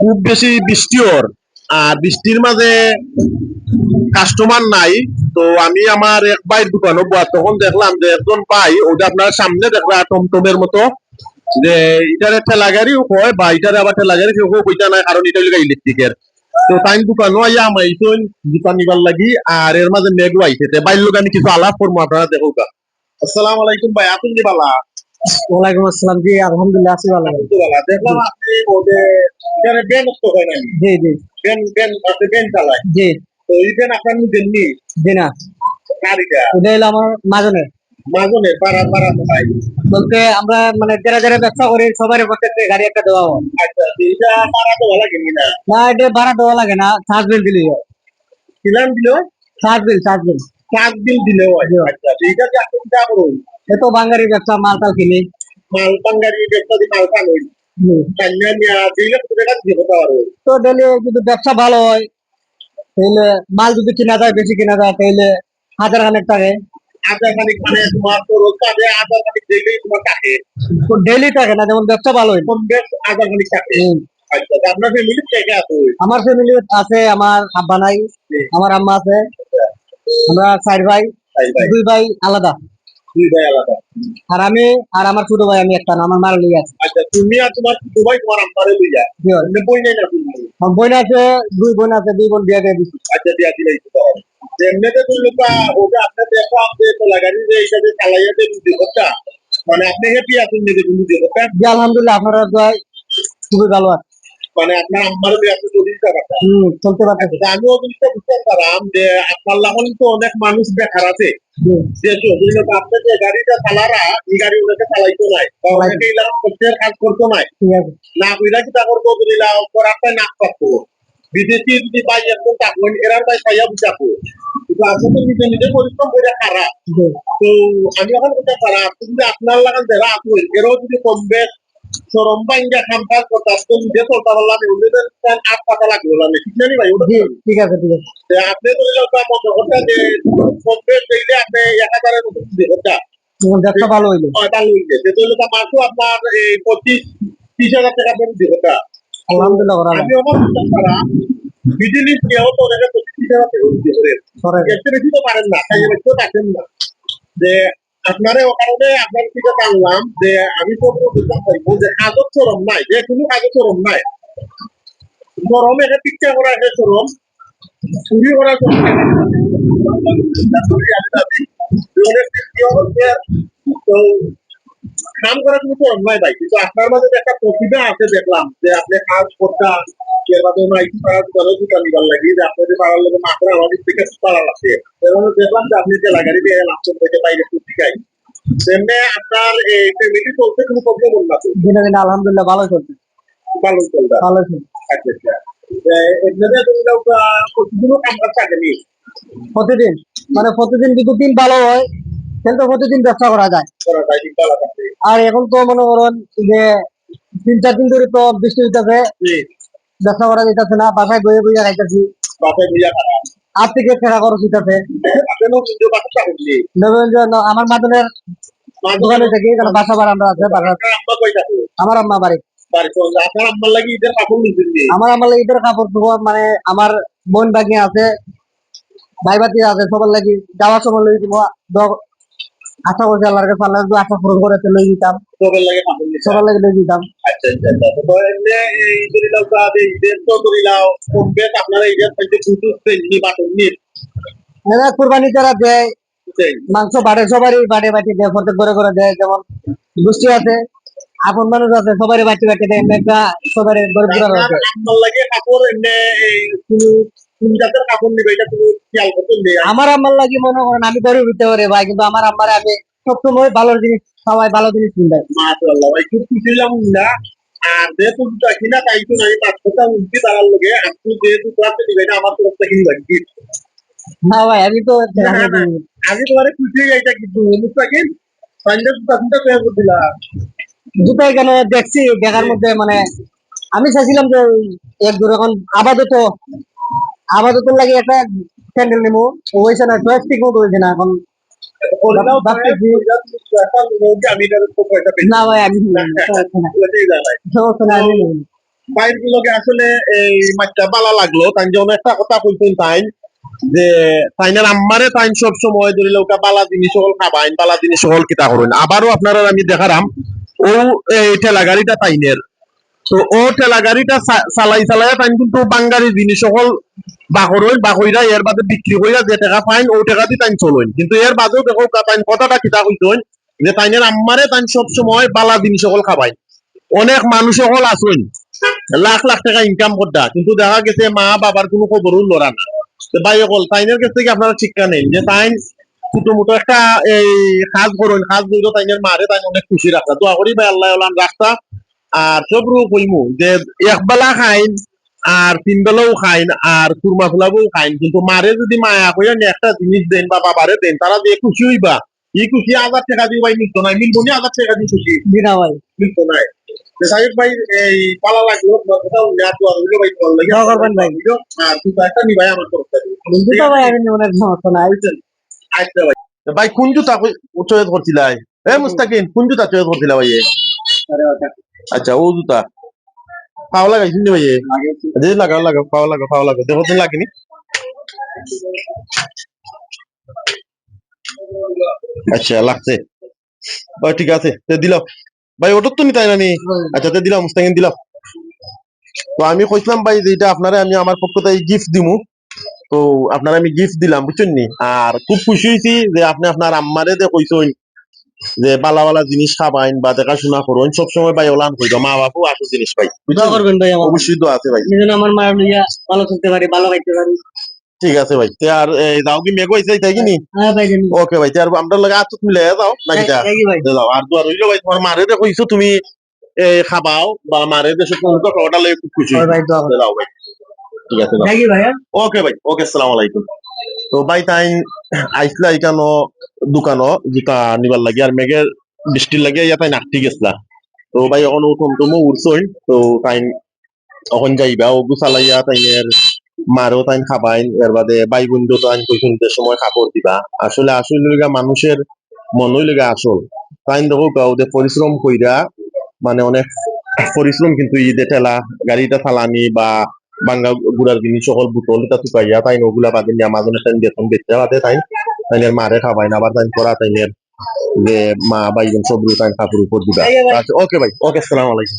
খুব বেশি বৃষ্টি ওর আর বৃষ্টির মাঝে কাস্টমার নাই তো আমি আমার এক ভাইয়ের দোকানে বয়া তখন দেখলাম যে একজন ভাই ওটা আপনার সামনে দেখবা টমটমের মতো যে এটারে ঠেলা গাড়ি হয় বা এটারে আবার ঠেলা গাড়ি কেউ কইতা নাই কারণ এটা হইল ইলেকট্রিকের তো তাই দোকানও আইয়া আমাইছুন দোকান নিবার লাগি আর এর মাঝে মেঘও আইছে। বাইর লোক আমি কিছু আলাপ করব আপনারা দেখো আসসালামু আলাইকুম ভাই আপনি কি বালা ওয়ালাইকুম আসসালাম জি আলহামদুলিল্লাহ আছি ভালো। দেখলাম আপনি ওদের এখানে তো হয় নাই জি জি। বেন বেন আপনি বেন চালায়। জি। তো এই বেন আপনার নিজের নি জি না। গাড়িটা এটা হলো আমার মাজনের মাঝনে পাড়া পাড়া ভাই। বলতে আমরা মানে যারা যারা ব্যবসা করি সবারই প্রত্যেকটা গাড়ি একটা দেওয়া হয়। আচ্ছা এইটা পাড়া তো ভালো লাগে না? না এটা ভাড়া দেওয়া লাগে না চার্জ বিল দিলেই হয়। কিলাম দিল চার্জ বিল চার্জ বিল পাঁচ দিন দিলে হয়। আচ্ছা এইটা কি আপনি যা করুন এ তো বাঙালি ব্যবসা মাল টাল কিনি মাল ব্যবসা দিয়ে মাল খান হই টাকা তো ডেলি যদি ব্যবসা ভালো হয়। তাহলে মাল যদি কিনা যায় বেশি কিনা যায় তাহলে হাজার খানেক তো ডেলি থাকে না যেমন ব্যবসা ভালো হয়। আচ্ছা থেকে আমার ফ্যামিলি আছে আমার আব্বা নাই আমার আম্মা আছে আমরা চার ভাই। দুই ভাই আলাদা। আলাদা। আর আমি আর আমার ছোট ভাই আমি একটা আমার মারা লিয়ে আছে। আচ্ছা তুমি আর তোমার ছোট ভাই তোমার কি বই নাই না তুমি আমার বোন আছে দুই বোন আছে দুই বোন বিয়ে দিয়ে দিচ্ছি আচ্ছা দিয়া দিলাই তো এমনিতে তো লোক ওটা আপনি দেখো আপনি তো লাগানি যে এইটা যে চালাইয়া বুঝে কথা মানে আপনি হেপি আছেন নিজে কথা জি আলহামদুলিল্লাহ আপনারা খুবই ভালো আছে মানে আপনার আম্মার দিয়ে আপনি চলে দিতে পারতেন? চলতে আচ্ছা, আমিও জিনিসটা বুঝতে পারলাম যে আপনার লাখন তো অনেক মানুষ বেকার আছে। গাড়িটা চালারা এই গাড়ি ওনাকে চালাইতো। নাই কাজ করতো নাই। না কি তা করব বুঝিলা বিদেশি যদি পাই একদম তাকবেন এরার তাই পাইয়া বুঝাবো। কিন্তু নিজে নিজে পরিশ্রম করে খারাপ। তো আমি এখন খারাপ কিন্তু আপনার লাগান যারা আসবেন এরাও যদি কম বেশ সরম বাইঙ্গা খাম কাজ করতে তো নিজে চলতে পারলাম ওদের আট পাতা লাগবে না ঠিক জানি ভাই ওটা ঠিক আছে ঠিক আছে। আপনি তো এলাকা মনে করতেন যে কম বেশ আপনি এক হাজারের মতো দিতে করতেন ব্যবসা ভালো হইল। ভালো হইছে যে তো এলাকা মাসও আপনার এই পঁচিশ ত্রিশ হাজার টাকা করে দিতে করতেন আলহামদুলিল্লাহ আমি আমার পারা বিজলি কেউ তো ওনাকে পঁচিশ ত্রিশ হাজার টাকা দিতে পারেন এর বেশি তো পারেন না তাই এবার কেউ থাকেন না। যে আপনারে ও কারণে আপনার থেকে জানলাম যে আমি পারব যে কাগজ চরম নাই যে কোনো কাগজ চরম নাই। গরম এটা পিকচার করা আছে চরম, চুরি করা চরম। কাম করা কোনো চরম নাই ভাই, কিন্তু আপনার মাঝে একটা প্রতিভা আছে দেখলাম, যে আপনি কাজ করতেন এর মাধ্যমে মাইকি পাড়ার দলে দুটা নিবার লাগি যে আপনাদের পাড়ার লোক মাত্র আমাদের থেকে পাড়া লাগছে এবং দেখলাম যে আপনি যে লাগারি দিয়ে লাভ করতে বাইরে কুর্তি খাই তেমনি আপনার এই ফ্যামিলি চলতে কোনো প্রবলেম না? তো দিনে দিনে আলহামদুলিল্লাহ ভালো চলছে। ভালো চলবে ভালো চলছে। আচ্ছা আচ্ছা। এমনিতে তুমি লোক প্রতিদিনও কাম করতে আগেনি প্রতিদিন। মানে প্রতিদিন যদি দিন ভালো হয় তাহলে তো প্রতিদিন ব্যবসা করা যায়। কিন্তু আর এখন তো মনে করেন যে তিন চার দিন ধরে তো বৃষ্টি হইতেছে। ব্যবসা করা যেতেছে না? বাসায় বয়ে বইয়া খাইতেছি বাপে বুঝা খারা আর্থিকের টাকা খরচ হইতেছে আমার মাদনের দোকানে থেকে বাসা আছে থাকে? আমার আম্মা বাড়ি। বাড়ি চলে আপনার আম্মার লাগি ঈদের কাপড় আমার আমার ঈদের কাপড় মানে আমার বোন বাগনি আছে ভাই বাতি আছে সবার লাগি যাওয়ার সময় লই দিব আশা করছি আল্লাহর কাছে আল্লাহ আশা পূরণ করে লই দিতাম। সবার লাগে কাপড় সবার লাগি লই দিতাম আচ্ছা আচ্ছা আচ্ছা। তো এমনি এই ঈদের লাউ কাদে ঈদের তো ধরিলাও কমবে আপনারা ঈদের থেকে দুটো সেন্টি বাটন নিন এরা কুরবানি যারা দেয় মাংস বাড়ে সবারই বাড়ে বাটি দেয় প্রত্যেক করে করে দেয় যেমন গোষ্ঠী আছে আপন মানুষ আছে সবারই বাটি বাটি দেয় একটা সবারই আছে। আম্মার লাগে কাপড় এমনি এই কোন কোন জাতের কাপড় নিবে? এটা তুমি খেয়াল করতে আমার আম্মার লাগি মনে করেন আমি গরিব হইতে পারি ভাই কিন্তু আমার আম্মারে আমি সবসময় ভালো জিনিস সবাই ভালো জিনিস কিনবাই মাশাআল্লাহ ভাই খুব খুশি হলাম না। আর যেহেতু দুটো কিনা তাই তো নাই পাঁচ কথা উঠতে দাঁড়ার লগে আপনি যেহেতু ক্লাসে দিবেন আমার তরফ থেকে কিনবেন না ভাই আমি তো আমি তোমার খুশি কিন্তু মুস্তাকিম দুটা দুটা তৈরি করে দিলাম। দুটো এখানে দেখছি দেখার মধ্যে মানে আমি চাইছিলাম যে এক দু রকম আপাতত আপাতত লাগে একটা স্যান্ডেল নেব। হয়েছে না চয়েস ঠিক মতো হয়েছে না এখন না ভাই আমি। বাইর গুলোকে আসলে এই মাছটা বালা লাগল। তাই জন্য একটা কথা কইতেন তাই যে তাইনের আম্মারে তাইন সব সময় ধরিলে ওটা বালা জিনিস হল খাবাইন বালা জিনিস হল কিতা করুন। আবারও আপনারা আমি দেখারাম ও এই ঠেলা গাড়িটা তাইনের। তো ও ঠেলা গাড়িটা চালাই চালাই তাই কিন্তু বাঙ্গারি জিনিস হল বাকরইন বাকইরা এর বাদে বিক্রি কইরা যে টাকা পাইন ও টাকা দিয়ে তাইন চলইন কিন্তু এর বাদেও দেখো তাইন কথাটা কিতা কইতেন যে তাইনের আম্মারে তাইন সব সময় বালা জিনিস সকল খাবাই অনেক মানুষ সকল আসুন লাখ লাখ টাকা ইনকাম করতা কিন্তু দেখা গেছে মা বাবার কোনো খবরও লড়া না ভাই সকল তাইনের কাছ থেকে আপনারা শিক্ষা নেই? যে তাইন ছোট মোটো একটা, এই কাজ করুন কাজ করলে তাইনের মারে তাই অনেক খুশি রাখতা দোয়া করি ভাই আল্লাহ আল্লাহ রাখতা আর সব রূপ কইমু যে একবেলা খাইন আর তিন বেলাও খাইন আর কুরমা ফুলাবও খাইন। কিন্তু মারে যদি মায়া কইয়া নি একটা জিনিস দেন বা বাবারে দেন তারা দিয়ে খুশি হইবা। ই খুশি হাজার টাকা দিয়ে ভাই মিলতো নাই। মিলবো নি হাজার টাকা দিয়ে খুশি। বিনা ভাই। মিলতো নাই। সাহেব ভাই এই পালা লাগল নেওয়া তো হইল ভাই তোমার লাগে। দোয়া করবেন ভাই। আর তুই একটা নি ভাই আমার তরফ থেকে। বন্ধু তো ভাই আমি অনেক সমস্যা নাই। আচ্ছা ভাই। ভাই কোন জুতা চয়েস করছিলাই? এ মুস্তাকিন কোন জুতা চয়েস করছিলা ভাই এ? আচ্ছা ও জুতা পাও লাগাইছিস নি ভাই? লাগাও লাগাও পাও লাগাও পাও লাগাও দেখো তো আচ্ছা লাগছে। ভাই ঠিক আছে। তে দিলাম ভাই ওটা তো নি তাই না আচ্ছা তে দিলাম মুস্তাকিন দিলাম তো আমি কইছিলাম ভাই যে এটা আপনারা আমি আমার পক্ষ থেকে গিফট দিমু। তো আপনারা আমি গিফট দিলাম বুঝছেন নি? আর খুব খুশি হয়েছি যে আপনি আপনার আম্মারে যে কইছেন যে বালা বালা জিনিস খাবাইন বা দেখাশোনা করুন সবসময় ভাই ওলান কইতো মা বাপু আসল জিনিস পাই দোয়া করবেন ভাই অবশ্যই তো আছে ভাই। আমার মায়ের লইয়া ভালো থাকতে পারি ভালো খাইতে পারি। ঠিক আছে ভাই তে আর এই, যাও কি মেঘ হইছে তাই কি নি? হ্যাঁ ভাই ওকে ভাই তে আর আমরা লাগে আত মিলে যাও নাকি দেখি ভাই। যাও আর তো আর হইল ভাই তোমার মারে যে কইছো তুমি খাবাও বা মারে যে সব তো খাওয়াটা লাগে খুব খুশি ভাই দোয়া যাও ভাই। ঠিক আছে দেখি ভাই হ্যাঁ? ওকে ভাই ওকে আসসালামু আলাইকুম। তো ভাই তাই আইসলা এখানো দোকানো জিকা নিবার লাগে, আর মেঘের বৃষ্টির লাগে ইয়া তাই নাকটি গেছলা। তো ভাই এখন উঠুন, তুমি উঠছইন তো তাই এখন যাইবা ও গুছালাইয়া তাইনের মারও তাই খাবাইন, এর বাদে ভাই বন্ধু তাই কইছুন যে সময় কাপড় দিবা। আসলে আসলে লিগা মানুষের মনই লিগা আসল। তাই দেখো যে পরিশ্রম কইরা মানে অনেক পরিশ্রম কিন্তু ঈদে ঠেলা, গাড়িটা চালানি বা বাঙ্গা গুড়ার জিনিস সকল বুতল এটা তুকাইয়া তাই ওগুলা বাদে নিয়ে আমাজন তাই বেতন বেচতে বাদে তাই। তাইনের মারে খাবাই না আবার তাই করা তাইনের যে মা বাইজন সব তাই কাপড় উপর দিবা। ভাই। আচ্ছা ওকে ভাই ওকে আসসালামু আলাইকুম।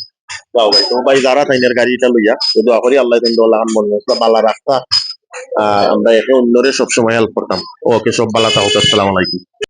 যাও ভাই তো ভাই যারা তাইনের গাড়িটা লইয়া তো দোয়া করি আল্লাহ তুমি দোলা মন মশলা বালা আর আমরা একে অন্যরে সবসময় হেল্প করতাম। ওকে সব বালা থাকুক আসসালামু আলাইকুম।